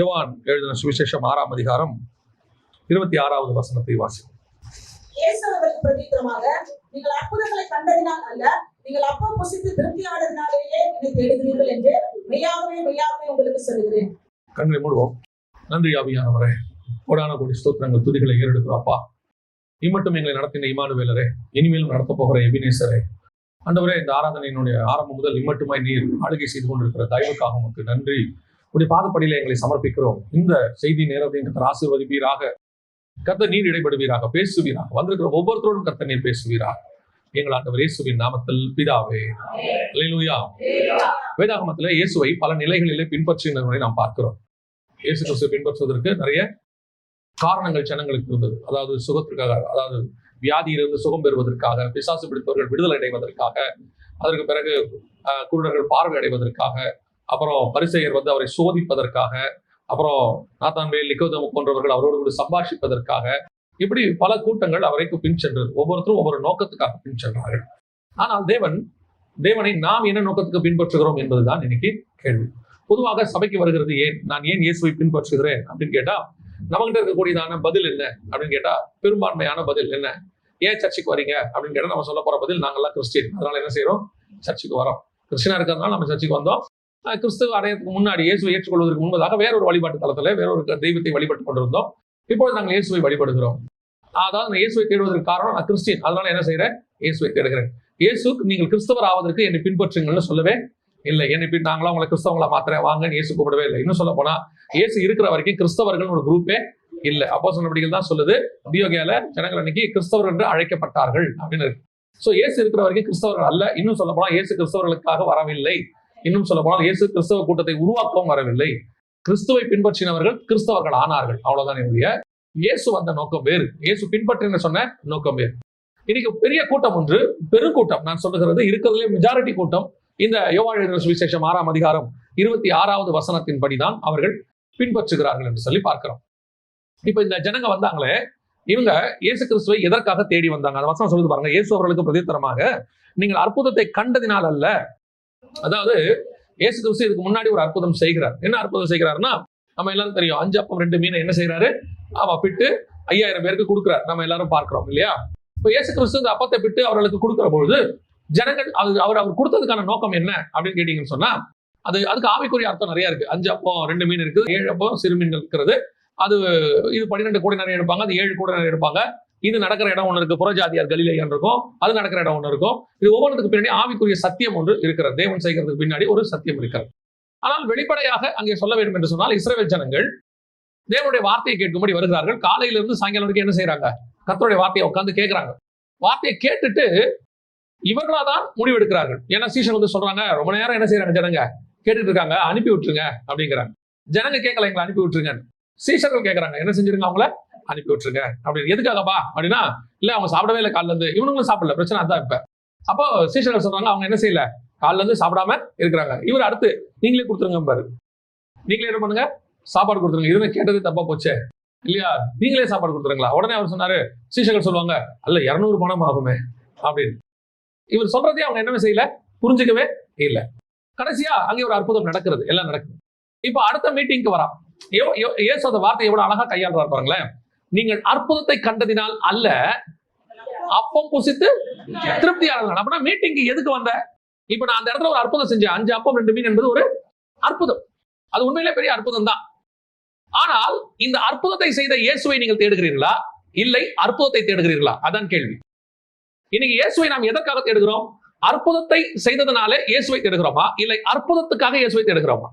யோவான் எழுதின சுவிசேஷம் ஆறாம் அதிகாரம் இருபத்தி ஆறாவது வசனத்தை வாசி இயேசு அவர்களுக்கு பிரதித்திரமாக நீங்கள் அற்புதங்களை கண்டதினால் அல்ல நீங்கள் அப்பம் புசித்து திருப்தியானதினாலேயே என்னை தேடுகிறீர்கள் என்று மெய்யாகவே மெய்யாகவே உங்களுக்கு சொல்லுகிறேன். கண்களை மூடுவோம். நன்றி ஆவியானவரே. கோடான கோடி ஸ்தோத்திரங்கள் துதிகளை ஏறெடுக்கிறோப்பா இம்மட்டும் எங்களை நடத்தின இமானுவேலரே. இனிமேலும் நடத்த போகிற எபினேசரே. ஆண்டவரே இந்த ஆராதனையினுடைய ஆரம்பம் முதல் இம்மட்டுமாய் நீர் ஆளுகை செய்து கொண்டிருக்கிற தயவுக்காக உமக்கு நன்றி. உடைய பாதப்படியில எங்களை சமர்ப்பிக்கிறோம். இந்த செய்தி நேரத்தை கத்தர் ஆசீர்வதிப்பீராக. கத்த நீர் இடைபடுவீராக பேசுவீராக. வந்திருக்கிற ஒவ்வொருத்தரோடும் கத்த நீர் பேசுவீராக. எங்கள் ஆண்டவர் இயேசுவின் நாமத்தில் பிதாவே. அல்லேலூயா வேதாகமத்தில் இயேசுவை பல நிலைகளிலே பின்பற்றினவர்களை நாம் பார்க்கிறோம். இயேசு கிறிஸ்துவை பின்பற்றுவதற்கு நிறைய காரணங்கள் ஜனங்களுக்கு இருந்தது. அதாவது சுகத்திற்காக அதாவது வியாதியிலிருந்து சுகம் பெறுவதற்காக பிசாசு பிடித்தவர்கள் விடுதலை அடைவதற்காக அதற்கு பிறகு குருடர்கள் பார்வை அடைவதற்காக அப்புறம் பரிசெயர் வந்து அவரை சோதிப்பதற்காக அப்புறம் நாத்தான்வேல் நிக்கோதமு போன்றவர்கள் அவரோடு கூட சம்பாஷிப்பதற்காக இப்படி பல கூட்டங்கள் அவரைக்கு பின் சென்றது. ஒவ்வொருத்தரும் ஒவ்வொரு நோக்கத்துக்காக பின் சென்றார்கள் ஆனால் தேவன் தேவனை நாம் என்ன நோக்கத்துக்கு பின்பற்றுகிறோம் என்பதுதான் இன்னைக்கு கேள்வி. பொதுவாக சபைக்கு வருகிறது ஏன்? நான் ஏன் இயேசுவை பின்பற்றுகிறேன் அப்படின்னு கேட்டா நம்மகிட்ட இருக்கக்கூடியதான பதில் என்ன அப்படின்னு கேட்டா பெரும்பான்மையான பதில் என்ன? ஏன் சர்ச்சுக்கு வரீங்க? அப்படின்னு கேட்டா நம்ம சொல்ல போற பதில் நாங்கெல்லாம் கிறிஸ்டியன். அதனால என்ன செய்யறோம் சர்ச்சுக்கு வரோம் கிறிஸ்டியனா இருக்கிறதுனால நம்ம சர்ச்சுக்கு வந்தோம். கிறிஸ்துவ அடையத்துக்கு முன்னாடி இயேசுவை ஏற்றுக்கொள்வதற்கு முன்பதாக வேற ஒரு வழிபாட்டு தளத்தில் வேற ஒரு தெய்வத்தை வழிபட்டு கொண்டிருந்தோம். இப்போது நாங்கள் இயேசுவை வழிபடுகிறோம். அதாவது நான் இயேசுவை தேடுவதற்கு காரணம் நான் கிறிஸ்டின் அதனால என்ன செய்கிறேன்? இயேசுவை தேடுகிறேன். இயேசு நீங்கள் கிறிஸ்தவர் ஆவதற்கு என்னை பின்பற்றுங்கள்னு சொல்லவே இல்லை. என்னை பின் நாங்களாம் உங்களை கிறிஸ்தவங்களா மாத்திரேன் வாங்கன்னு இயேசு கூப்பிடவே இல்லை. இன்னும் சொல்ல போனா இயேசு இருக்கிற வரைக்கும் கிறிஸ்தவர்கள் ஒரு குரூப்பே இல்லை. அப்போ சொன்னபடிகள் தான் சொல்லுது தியோகியால ஜனங்கள் அன்னைக்கு கிறிஸ்தவர்கள் என்று அழைக்கப்பட்டார்கள் அப்படின்னு இருக்கு. ஸோ இயேசு இருக்கிற வரைக்கும் கிறிஸ்தவர்கள் அல்ல. இன்னும் சொல்ல போனா இயேசு கிறிஸ்தவர்களுக்காக வரவில்லை. இன்னும் சொல்ல போனால் இயேசு கிறிஸ்தவ கூட்டத்தை உருவாக்கவும் வரவில்லை. கிறிஸ்துவை பின்பற்றினவர்கள் கிறிஸ்தவர்கள் ஆனார்கள். அவ்வளவுதான் என்னுடைய இயேசு வந்த நோக்கம் வேறு. இயேசு பின்பற்றின சொன்ன நோக்கம் வேறு. இன்னைக்கு பெரிய கூட்டம் ஒன்று பெருங்கூட்டம். நான் சொல்லுகிறது இருக்கிறதுலே மெஜாரிட்டி கூட்டம். இந்த யோவாழ சுவிசேஷம் ஆறாம் அதிகாரம் இருபத்தி ஆறாவது வசனத்தின் படிதான் அவர்கள் பின்பற்றுகிறார்கள் என்று சொல்லி பார்க்கிறோம். இப்ப இந்த ஜனங்க வந்தாங்களே இவங்க இயேசு கிறிஸ்துவை எதற்காக தேடி வந்தாங்க? அந்த வசனம் சொல்லுது பாருங்க. இயேசு அவர்களுக்கு பிரதித்தரமாக நீங்கள் அற்புதத்தை கண்டதினால் அல்ல அதாவது இயேசு கிறிஸ்து இதுக்கு முன்னாடி ஒரு அற்புதம் செய்கிறார். என்ன அற்புதம் செய்கிறாருன்னா நம்ம எல்லாரும் தெரியும். அஞ்சு அப்பம் ரெண்டு மீனை என்ன செய்யறாரு அவ பிட்டு ஐயாயிரம் பேருக்கு கொடுக்குறாரு. நம்ம எல்லாரும் பார்க்கிறோம் இல்லையா? இப்ப இயேசு கிறிஸ்து இந்த அப்பத்தை பிட்டு அவர்களுக்கு கொடுக்குற பொழுது ஜனங்கள் அது அவர் அவர் கொடுத்ததுக்கான நோக்கம் என்ன அப்படின்னு கேட்டீங்கன்னு சொன்னா அது அதுக்கு ஆவிக்குரிய அர்த்தம் நிறைய இருக்கு. அஞ்சு அப்பம் ரெண்டு மீன் இருக்கு ஏழு அப்பம் சிறு மீன்கள் இருக்கிறது. அது இது பன்னிரெண்டு கோடி நிறைய எடுப்பாங்க. அது ஏழு கோடி நிறைய எடுப்பாங்க. இது நடக்கிற இடம் ஒன்று இருக்கு. புறஜாதியார் கலிலேயன் இருக்கும். அது நடக்கிற இடம் ஒன்று இருக்கும். இது ஒவ்வொன்றுக்கு பின்னாடி ஆவிக்குரிய சத்தியம் ஒன்று இருக்கிறது. தேவன் செய்கிறதுக்கு பின்னாடி ஒரு சத்தியம் இருக்கிறது. ஆனால் வெளிப்படையாக அங்கே சொல்ல வேண்டும் என்று சொன்னால் இஸ்ரேல் ஜனங்கள் தேவனுடைய வார்த்தையை கேட்கும்படி வருகிறார்கள். காலையிலிருந்து சாயங்காலம் வரைக்கும் என்ன செய்றாங்க? கத்தருடைய வார்த்தையை உட்கார்ந்து கேட்கிறாங்க. வார்த்தையை கேட்டுட்டு இவர்களா தான் முடிவெடுக்கிறார்கள் ஏன்னா சீசன் வந்து சொல்றாங்க ரொம்ப நேரம் என்ன செய்யறாங்க ஜனங்க? கேட்டுட்டு இருக்காங்க. அனுப்பி விட்டுருங்க. அப்படிங்கிறாங்க. ஜனங்க கேட்கல எங்களை அனுப்பி விட்டுருங்க சீசர்கள் கேட்கறாங்க. என்ன செஞ்சிருங்க அவங்கள? அனுப்பி விட்டுருங்க. அப்படின்னு எதுக்காகப்பா? அப்படின்னா இல்ல அவங்க சாப்பிடவே இல்லை காலைல இருந்து. இவனுங்களும் சாப்பிடல பிரச்சனை அதான் இப்ப. அப்போ சீசர்கள் சொல்றாங்க அவங்க என்ன செய்யல? காலைல இருந்து சாப்பிடாம இருக்கிறாங்க. இவர் அடுத்து நீங்களே கொடுத்துருங்க பாரு நீங்களே என்ன பண்ணுங்க? சாப்பாடு கொடுத்துருங்க. இதுன்னு கேட்டது தப்பா போச்சே. இல்லையா? நீங்களே சாப்பாடு கொடுத்துருங்களா? உடனே அவர் சொன்னாரு சீசர்கள் சொல்லுவாங்க அல்ல இருநூறு பணம் ஆகுமே. அப்படின்னு. இவர் சொல்றதே அவங்க என்னவே செய்யல புரிஞ்சுக்கவே இல்லை. கடைசியா அங்கே ஒரு அற்புதம் நடக்கிறது. எல்லாம் நடக்குது. இப்போ அடுத்த மீட்டிங்க்கு வரான். ஏசு அந்த வார்த்தை எவ்வளவு அழகா கையாளுறாரு பாருங்களேன். நீங்கள் அற்புதத்தை கண்டதினால் அல்ல அப்பம் புசித்து திருப்தி ஆனதுனால அப்படின்னா மீட்டிங்க்கு எதுக்கு வந்த? இப்ப நான் அந்த இடத்துல ஒரு அற்புதம் செஞ்சேன். அஞ்சு அப்பம் ரெண்டு மீன் என்பது ஒரு அற்புதம். அது உண்மையிலே பெரிய அற்புதம் தான். ஆனால் இந்த அற்புதத்தை செய்த இயேசுவை நீங்கள் தேடுகிறீர்களா? இல்லை அற்புதத்தை தேடுகிறீர்களா? அதான் கேள்வி. இன்னைக்கு இயேசுவை நாம் எதற்காக தேடுகிறோம்? அற்புதத்தை செய்ததுனால இயேசுவை தேடுகிறோமா? இல்லை அற்புதத்துக்காக இயேசுவை தேடுகிறோமா?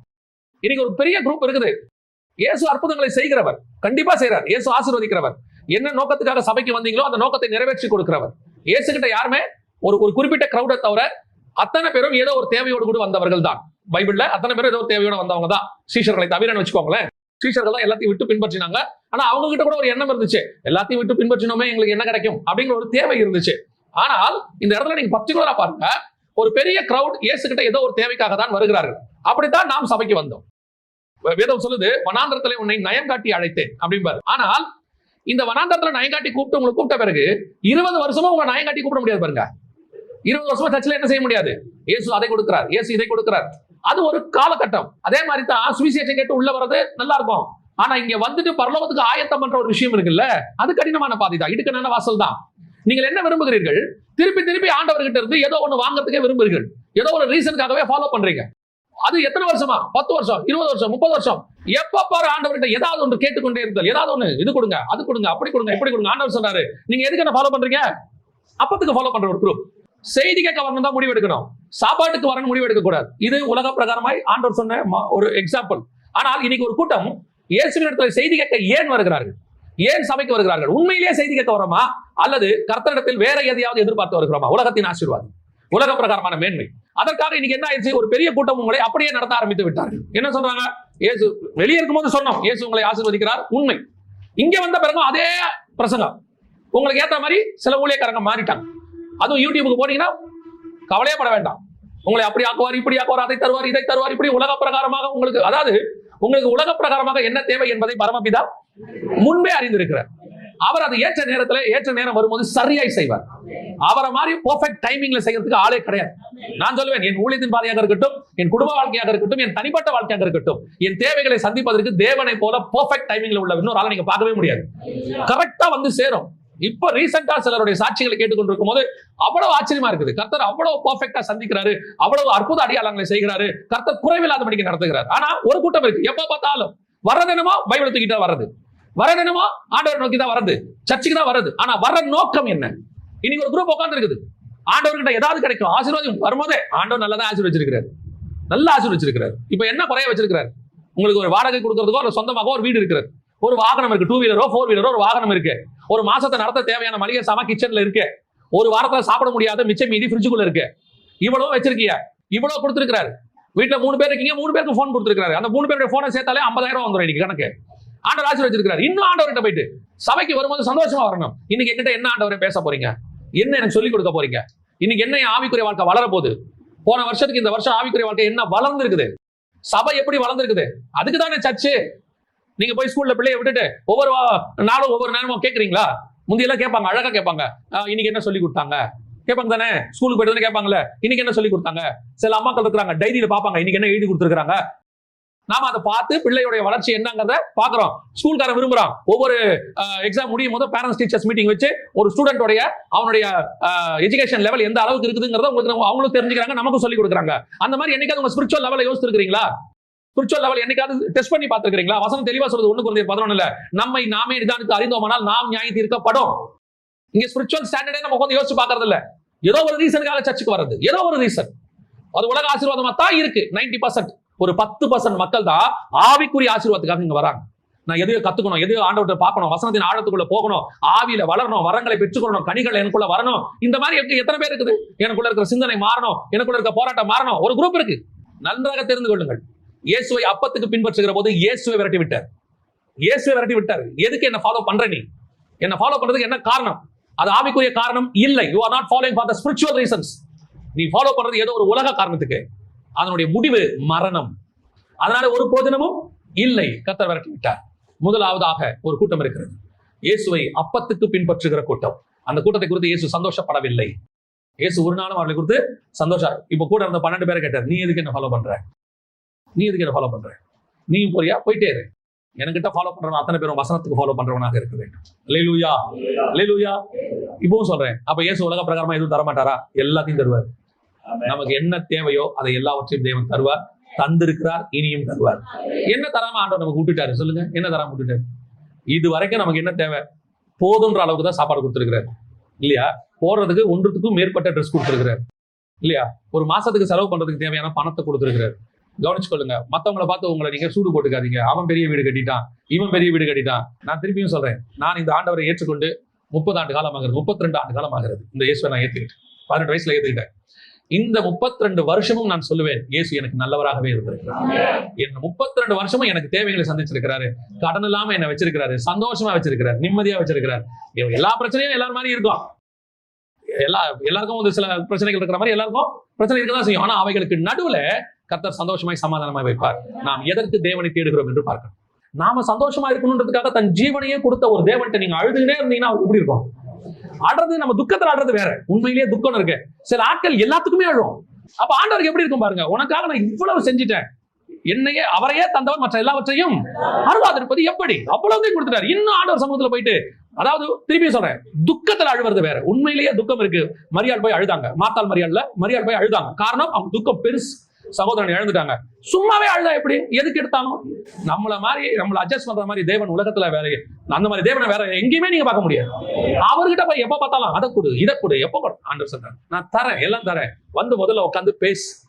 இன்னைக்கு ஒரு பெரிய குரூப் இருக்குது. இயேசு அற்புதங்களை செய்கிறவர். கண்டிப்பா செய்றார். இயேசு ஆசீர்வதிக்கிறவர். என்ன நோக்கத்துக்காக சபைக்கு வந்தீங்களோ அந்த நோக்கத்தை நிறைவேற்றி கொடுக்கிறவர். இயேசு கிட்ட யாருமே ஒரு ஒரு குறிப்பிட்ட கிரௌடை தவிர அத்தனை பேரும் ஏதோ ஒரு தேவையோடு கூட வந்தவர்கள் தான். பைபிள்ல அத்தனை பேரும் ஏதோ ஒரு தேவையோட வந்தவங்க தான். சீஷர்களை தவிரன்னு வச்சுக்கோங்களேன்? சீஷர்கள் தான் எல்லாத்தையும் விட்டு பின்பற்றினாங்க. ஆனா அவங்க கிட்ட கூட ஒரு எண்ணம் இருந்துச்சு. எல்லாத்தையும் விட்டு பின்பற்றினோமே எங்களுக்கு என்ன கிடைக்கும்? அப்படிங்கிற ஒரு தேவை இருந்துச்சு. ஆனால் இந்த இடத்துல நீங்க பர்டிகுலரா பாருங்க. ஒரு பெரிய கிரவுட் இயேசு கிட்ட ஏதோ ஒரு தேவைக்காக தான் வருகிறார்கள். அப்படித்தான் நாம் சபைக்கு வந்தோம். வேதம் சொல்லுது வனாந்திரத்துல உன்னை நயம் காட்டி அழைத்தேன் அப்படிம்பாரு. ஆனால் இந்த வனாந்திரத்துல நயம் காட்டி கூப்பிட்டு உங்களை கூப்பிட்ட பிறகு இருபது வருஷமா உங்களை நயம் காட்டி கூப்பிட முடியாது பாருங்க. இருபது வருஷமா சர்ச்சில் என்ன செய்ய முடியாது? இயேசு அதை கொடுக்கிறார் இயேசு இதை கொடுக்கிறார். அது ஒரு காலகட்டம். அதே மாதிரி தான் சுவிசேஷம் கேட்டு உள்ள வர்றது நல்லா இருக்கும். ஆனா இங்க வந்துட்டு பரலோகத்துக்கு ஆயத்தம் பண்ற ஒரு விஷயம் இருக்குல்ல அது கடினமான பாதை தான். இடுக்கணான வாசல் தான். நீங்கள் என்ன விரும்புகிறீர்கள்? திருப்பி திருப்பி ஆண்டவர்கிட்ட இருந்து ஏதோ ஒன்று வாங்குறதுக்கே விரும்புகிறீர்கள். ஏதோ ஒரு ரீசனுக்காகவே ஃபாலோ பண்றீங்க. அது எத்தனை வருஷமா? பத்து வருஷம் இருபது வருஷம் முப்பது வருஷம். எப்ப பாரு ஆண்டவர்கிட்ட ஏதாவது ஒன்று கேட்டுக்கொண்டே இருந்தால் ஏதாவது ஒன்று இது கொடுங்க அது கொடுங்க அப்படி கொடுங்க இப்படி கொடுங்க. ஆண்டவர் சொன்னாரு நீங்க எதுக்கு என்ன ஃபாலோ பண்றீங்க? அப்பத்துக்கு ஃபாலோ பண்ற ஒரு குரூப் செய்தி கேட்க வரணும் தான் முடிவு எடுக்கணும். சாப்பாட்டுக்கு வரணும் முடிவெடுக்க கூடாது. இது உலக பிரகாரமாய் ஆண்டவர் சொன்ன ஒரு எக்ஸாம்பிள் ஆனால் இன்னைக்கு ஒரு கூட்டம் இயேசுவின் இடத்துல செய்தி கேட்க ஏன் வருகிறார்கள்? ஏன் சபைக்கு வருகிறார்கள்? உண்மையிலேயே செய்தி கேட்க வரோமா அல்லது கர்த்தரிடத்தில் வேற எதையாவது எதிர்பார்த்து வருகிறோமா? உலகத்தின் ஆசீர்வாதம். உலக பிரகாரமான மேன்மை. அதற்காக இன்னைக்கு என்ன ஆயிடுச்சு? ஒரு பெரிய கூட்டம் உங்களை அப்படியே நடத்த ஆரம்பித்து விட்டார்கள். என்ன சொல்றாங்க? இயேசு வெளியே இருக்கும்போது சொன்னோம் இயேசு உங்களை ஆசீர்வதிக்கிறார் உண்மை. இங்க வந்த பிறகும் அதே பிரசங்கம். உங்களுக்கு ஏத்த மாதிரி சில ஊழியக்காரங்க மாறிட்டாங்க. அதுவும் யூடியூபுக்கு போனீங்கன்னா கவலையே பட வேண்டாம். உங்களை அப்படி ஆக்குவார் இப்படி ஆக்குவார் அதை தருவார் இதை தருவார் இப்படி உலக பிரகாரமாக உங்களுக்கு அதாவது உங்களுக்கு உலக பிரகாரமாக என்ன தேவை என்பதை பரமபிதா முன்பே அறிந்திருக்கிறார். அவர் அது ஏற்ற நேரத்துல ஏற்ற நேரம் வரும்போது சரியாய் செய்வார். அவரை மாதிரி பெர்ஃபெக்ட் டைமிங்ல செய்யறதுக்கு ஆளே கிடையாது. நான் சொல்லுவேன் என் ஊழியத்தின் பாதையாக இருக்கட்டும் என் குடும்ப வாழ்க்கையாக இருக்கட்டும் என் தனிப்பட்ட வாழ்க்கையாக இருக்கட்டும் என் தேவைகளை சந்திப்பதற்கு தேவனை போல பெர்ஃபெக்ட் டைமிங்ல உள்ள இன்னொரு ஆளை நீங்க பார்க்கவே முடியாது. கரெக்டா வந்து சேரும். இப்ப ரீசெண்டா சிலருடைய சாட்சிகளை கேட்டுக்கொண்டிருக்கும் போது அவ்வளவு ஆச்சரியமா இருக்குது. கர்த்தர் அவ்வளவு பர்ஃபெக்டா சந்திக்கிறாரு அவ்வளவு அற்புத அடையாளங்களை செய்கிறாரு கர்த்தர் குறைவில்லாதபடிக்கு நடத்துகிறார். ஆனா ஒரு கூட்டம் இருக்கு. எப்ப பார்த்தாலும் வர்றது என்னமோ பைபிள் தூக்கிட்டா வர்றது. வரது என்னமோ? ஆண்டவர் நோக்கி தான் வரது சர்ச்சுக்கு தான் வருது ஆனா வர்ற நோக்கம் என்ன? இன்னைக்கு ஒரு குரூப் உட்காந்துருக்குது ஆண்டவர்கிட்ட ஏதாவது கிடைக்கும். ஆசீர்வாதம் வரும்போதே ஆண்டவர் நல்லா தான் ஆசீர்வச்சிருக்கிறார். நல்லா ஆசீர்வச்சிருக்கிறார். இப்ப என்ன குறைய வச்சிருக்கிறார்? உங்களுக்கு ஒரு வாடகை கொடுக்கறதுக்கோ ஒரு சொந்தமாக ஒரு வீடு இருக்கிறது. ஒரு வாகனம் இருக்கு. டூ வீலரோ ஃபோர் வீலரோ ஒரு வாகனம் இருக்கு. ஒரு மாசத்தை நடத்த தேவையான மளிகை சாமா கிச்சன்ல இருக்கு. ஒரு வாரத்துல சாப்பிட முடியாத மிச்சம் மீதி ஃப்ரிட்ஜுக்குள்ள இருக்கு. இவ்வளவு வச்சிருக்கியா? இவ்வளவு கொடுத்துருக்காரு வீட்டுல மூணு பேர் இருக்கீங்க மூணு பேருக்கு ஃபோன் கொடுத்துருக்காரு அந்த மூணு பேருடைய போனை சேர்த்தாலே ஐம்பதாயிரம் வந்துடும் இன்னைக்கு கணக்கு. ஆண்டவர் ஆசீர்வதிச்சிருக்காரு வச்சிருக்கிறார் இன்னும் ஆண்டவர்கிட்ட போயிட்டு சபைக்கு வரும்போது சந்தோஷமா வரணும். இன்னைக்கு என்கிட்ட என்ன ஆண்டவரை பேச போறீங்க? என்ன எனக்கு சொல்லிக் கொடுக்க போறீங்க? இன்னைக்கு என்ன என் ஆவிக்குரிய வாழ்க்கை வளர போகுது போன வருஷத்துக்கு இந்த வருஷம் ஆவிக்குரிய வாழ்க்கை என்ன வளர்ந்து இருக்குது சபை எப்படி வளர்ந்துருக்குது? அதுக்கு தானே சர்ச்சு. நீங்க போய் ஸ்கூல்ல பிள்ளைய விட்டுட்டு ஒவ்வொரு நாளும் ஒவ்வொரு நேரமும் கேட்குறீங்களா முந்தையெல்லாம் கேட்பாங்க அழகா கேட்பாங்க. "ஆஹ், இன்னைக்கு என்ன சொல்லி கொடுத்தாங்க? கேட்பாங்க தானே? ஸ்கூலுக்கு போயிட்டு வந்து கேட்பாங்கல்ல. இன்னைக்கு என்ன சொல்லி கொடுத்தாங்க? சில அம்மாக்கள் இருக்கிறாங்க டைரியில பாப்பாங்க இன்னைக்கு என்ன எழுதி கொடுத்துருக்காங்க நாம அதை பார்த்து பிள்ளையுடைய வளர்ச்சி என்னங்கிறத பாக்குறோம் ஸ்கூல்காரன் விரும்புறான். ஒவ்வொரு எக்ஸாம் முடியும் போது பேரண்ட்ஸ் டீச்சர்ஸ் மீட்டிங் வச்சு ஒரு ஸ்டூடெண்டோடைய அவனுடைய எஜுகேஷன் லெவல் எந்த அளவுக்கு இருக்குதுங்கிறத உங்களுக்கு அவங்களும் தெரிஞ்சுக்கிறாங்க நமக்கும் சொல்லி கொடுக்குறாங்க. அந்த மாதிரி என்னைக்காவது உங்க ஸ்பிரிச்சுவல் லெவலில் யோசிச்சிருக்கீங்களா ஸ்பிரிச்சுவல் லெவல் என்னைக்காவது டெஸ்ட் பண்ணி பார்த்துருக்கீங்களா வசனம் தெளிவா சொல்றது ஒண்ணு குறைந்த பதினொன்னுல. நம்மை நாமே நிதானித்து அறிந்தோமானால் நாம் நியாய தீர்க்கப்படும். இங்க ஸ்பிரிச்சுவல் ஸ்டாண்டர்டே நம்ம உட்காந்து யோசிச்சு பாக்குறது இல்ல ஏதோ ஒரு ரீசனுக்காக சர்ச்சுக்கு வர்றது. ஏதோ ஒரு ரீசன் அது உலக ஆசீர்வாதமா தான் இருக்கு 90% பர்சன்ட் ஒரு பத்து பர்சன்ட் மக்கள் தான் ஆவிக்குரிய ஆசீர்வாதத்துக்காக இங்க வராங்க. நான் எதையோ கத்துக்கணும் எதையோ ஆண்டவர்கிட்ட பார்க்கணும் வசனத்தின் ஆழத்துக்குள்ள போகணும் ஆவியில வளரணும் வரங்களை பெற்றுக்கொள்ளணும் கனிகள் எனக்குள்ள வரணும். இந்த மாதிரி எத்தனை- எத்தனை பேர் இருக்குது? எனக்குள்ள இருக்கிற சிந்தனை மாறணும் எனக்குள்ள இருக்க போராட்டம் மாறணும். ஒரு குரூப் இருக்கு. நன்றாக தெரிந்து கொள்ளுங்கள். இயேசுவை அப்பத்துக்கு பின்பற்றுகிற போது இயேசுவை விரட்டி விட்டார். இயேசுவை விரட்டி விட்டார். எதுக்கு என்ன ஃபாலோ பண்ற நீ? என்ன ஃபாலோ பண்றதுக்கு என்ன காரணம்? அது ஆவிக்குரிய காரணம் இல்லை. You are not following for the spiritual reasons நீ ஃபாலோ பண்றது ஏதோ ஒரு உலக காரணத்துக்கு. அதனுடைய முடிவு மரணம். அதனால ஒரு போஜனமும் இல்லை. கத்தர் விரட்டி விட்டார். முதலாவதாக ஒரு கூட்டம் இருக்கிறது. இயேசுவை அப்பத்துக்கு பின்பற்றுகிற கூட்டம். அந்த கூட்டத்தை குறித்து இயேசு சந்தோஷப்படவில்லை. இயேசு ஒரு நாளும் அவர்களை குறித்து சந்தோஷம். இப்ப கூட இருந்த பன்னெண்டு பேரை கேட்டார் நீ எதுக்கு என்ன ஃபாலோ பண்ற? நீ எதுக்கு என்ன ஃபாலோ பண்ற? நீ போறியா? போயிட்டே இரு. என்கிட்ட ஃபாலோ பண்றவன் அத்தனை பேரும் வசனத்துக்கு ஃபாலோ பண்றவனாக இருக்க வேண்டும். லேலூயா லேலூயா இப்பவும் சொல்றேன். அப்ப இயேசு உலக பிரகாரமா எதுவும் தர மாட்டாரா எல்லாத்தையும் தருவார். நமக்கு என்ன தேவையோ அதை எல்லாவற்றையும் தேவன் தருவார் தந்திருக்கிறார் இனியும் தருவார். என்ன தராம ஆண்டவர் நமக்கு விட்டுட்டாரு சொல்லுங்க. என்ன தராம விட்டுட்டாரு இது வரைக்கும் நமக்கு என்ன தேவை? போதுன்ற அளவுக்கு தான் சாப்பாடு கொடுத்துருக்கிறார். இல்லையா? போடுறதுக்கு ஒன்றுத்துக்கும் மேற்பட்ட ட்ரெஸ் கொடுத்துருக்கிறார். இல்லையா? ஒரு மாசத்துக்கு செலவு பண்றதுக்கு தேவையான பணத்தை கொடுத்துருக்கிறார். கவனிச்சுக்கொள்ளுங்க. மத்தவங்கள பார்த்து உங்களை நீங்க சூடு போட்டுக்காதீங்க. அவன் பெரிய வீடு கட்டிட்டான். இவன் பெரிய வீடு கட்டிட்டான். நான் திருப்பியும் சொல்றேன். நான் இந்த ஆண்டவரை ஏற்றுக்கொண்டு முப்பது ஆண்டு காலமாகிறது. முப்பத்தி ரெண்டு ஆண்டு காலமாகிறது. இந்த இயேசுவை நான் ஏத்துக்கிட்டேன். பதினெட்டு வயசுல ஏத்துக்கிட்டேன். இந்த 32 வருஷமும் நான் சொல்லுவேன் இயேசு எனக்கு நல்லவராகவே இருந்திருக்கிறார். என் 32 வருஷமும் எனக்கு தேவைகளை சந்திச்சிருக்கிறாரு. கடன் இல்லாம என்ன வச்சிருக்கிறாரு. சந்தோஷமா வச்சிருக்கிறாரு. நிம்மதியா வச்சிருக்கிறார். எல்லா பிரச்சனையும் எல்லாரும் மாதிரி இருக்கும் எல்லா எல்லாருக்கும் ஒரு சில பிரச்சனைகள் இருக்கிற மாதிரி எல்லாருக்கும் பிரச்சனை இருக்க தான் செய்யும். ஆனா அவைகளுக்கு நடுவுல கர்த்தர் சந்தோஷமாய் சமாதானமாய் வைப்பார். நாம் எதற்கு தேவனை தேடுகிறோம் என்று பார்க்கணும். நாம சந்தோஷமா இருக்கணுன்றதுக்காக தன் ஜீவனையே கொடுத்த ஒரு தேவன்ட்ட நீங்க அழுதுகிட்டே இருந்தீங்கன்னா அவருக்கு எப்படி இருக்கும். ஆடுறது நம்ம துக்கத்துல ஆடுறது வேற. உண்மையிலேயே துக்கம் இருக்கு. சில ஆட்கள் எல்லாத்துக்குமே அழுவோம் அப்ப ஆண்டவருக்கு எப்படி இருக்கும் பாருங்க? உனக்காக நான் இவ்வளவு செஞ்சுட்டேன். என்னையே அவரையே தந்தவர் மற்ற எல்லாவற்றையும் அருளாதிருப்பது எப்படி? அவ்வளவு கொடுத்துட்டாரு. இன்னும் ஆண்டவர் சமூகத்துல போயிட்டு அதாவது திருப்பி சொல்றேன் துக்கத்துல அழுவது வேற. உண்மையிலேயே துக்கம் இருக்கு. மரியாள் போய் அழுதாங்க. மாத்தாள் மரியாள்ல மரியாள் போய் அழுதாங்க. காரணம் அவங்க துக்கம் பெருசு. சகோதரன் இழந்துட்டாங்க சும்மாவே அழுதா எப்படி? எதுக்கு எடுத்தாலும் நம்மள மாதிரி நம்மள அட்ஜஸ்ட் பண்ற மாதிரி தேவன் உலகத்துல வேற அந்த மாதிரி தேவனை வேற எங்கேயுமே நீங்க பார்க்க முடியாது. அவர்கிட்ட போய் எப்ப பார்த்தாலும் அதை கொடு இதை கொடு எப்ப கொடு ஆண்டவர் சொல்றாரு. நான் தரேன் எல்லாம் தரேன். வந்து முதல்ல உட்காந்து பேசு.